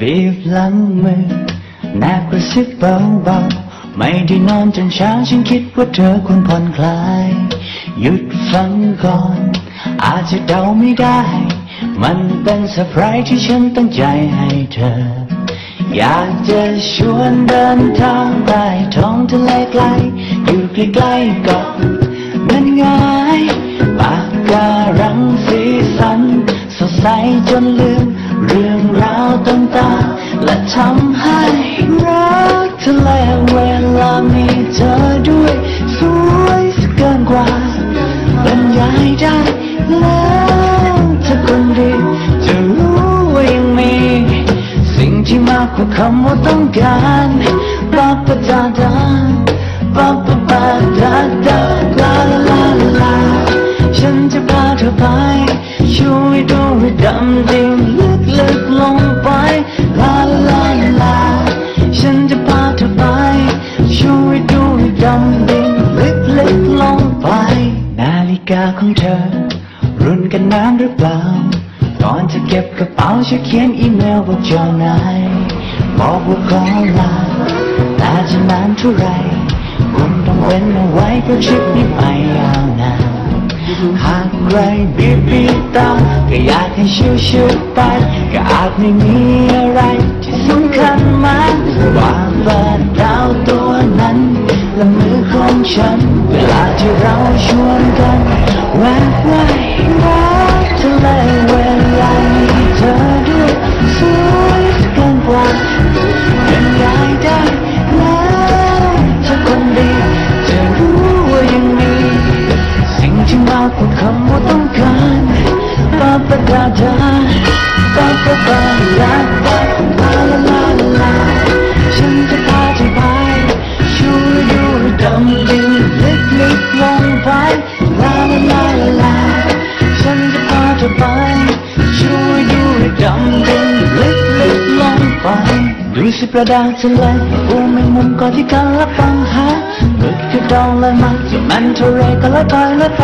บีบหลังมือแนบกระซิบเบาๆไม่ได้นอนจนเช้าฉันคิดว่าเธอควรผ่อนคลาย หยุดฟังก่อน อาจจะเดาไม่ได้ มันเป็นเซอร์ไพรส์ที่ฉันตั้งใจให้เธอ อยากจะชวนเดินทางใต้ท้องทะเลไกล อยู่ใกล้ๆเกาะมันง่ายปากการังสีสันสดใสจนลืม รื่องราวต่างๆ และทำให้รักทะเลเวลามีเธอด้วย สวยสเกินกว่าบรรยายได้แล้วถ้าคนดีจะรู้ว่ายังมี สิ่งที่มากกว่าคำว่าต้องการปาปะดาดาปาปะปาดาดาลาลาลาลาฉันจะ รุนกันน้ำหรือเปล่า ก่อนจะเก็บกระเป๋าจะเขียนอีเมลบอกเจ้านายบอกว่าขอลาแต่จะนานเท่าไรคุณต้องเว้นเอาไว้เพราะทริปนี้ไปยาวนานหากใครบีบบีตาก็อยากให้ชิวชิวๆไปก็อาจไม่มีอะไรที่สำคัญมากวางเปิดดาวตัวนั้นและมือของฉัน เวลาที่เราชวนกัน แวะไว้รักทะเลเวลามีเธอด้วยสวยสเกินกว่าบรรยายได้แล้วถ้าคนดีจะรู้ว่ายังมี สิ่งที่มากกว่าคำว่าต้องการปาประดาดาปาประปาลาป ดูสิประดาวทะเลอูแมงมุมก็ที่กันละฟังหาหมึกที่ดองเลยมาจะมันเท่าไรก็ละไปละไป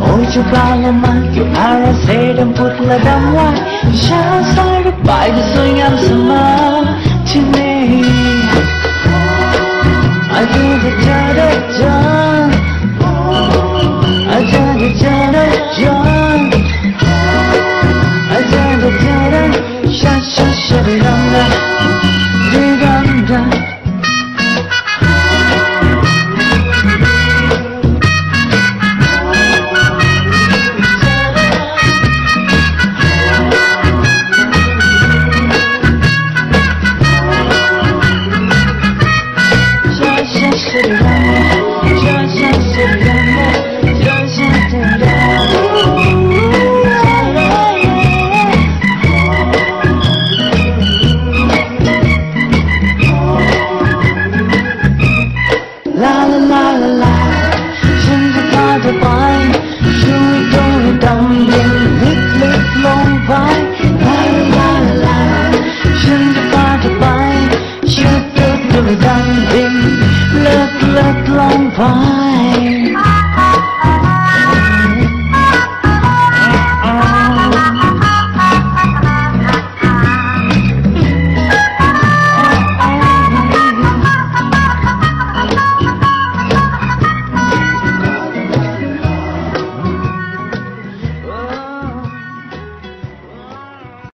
โอ้ยเจ้าปลาละมาเกี่ยวอาราเซดำพุดและดำว่ายชาสายรือบ่ายก็สวยงาม Thank you. Ah.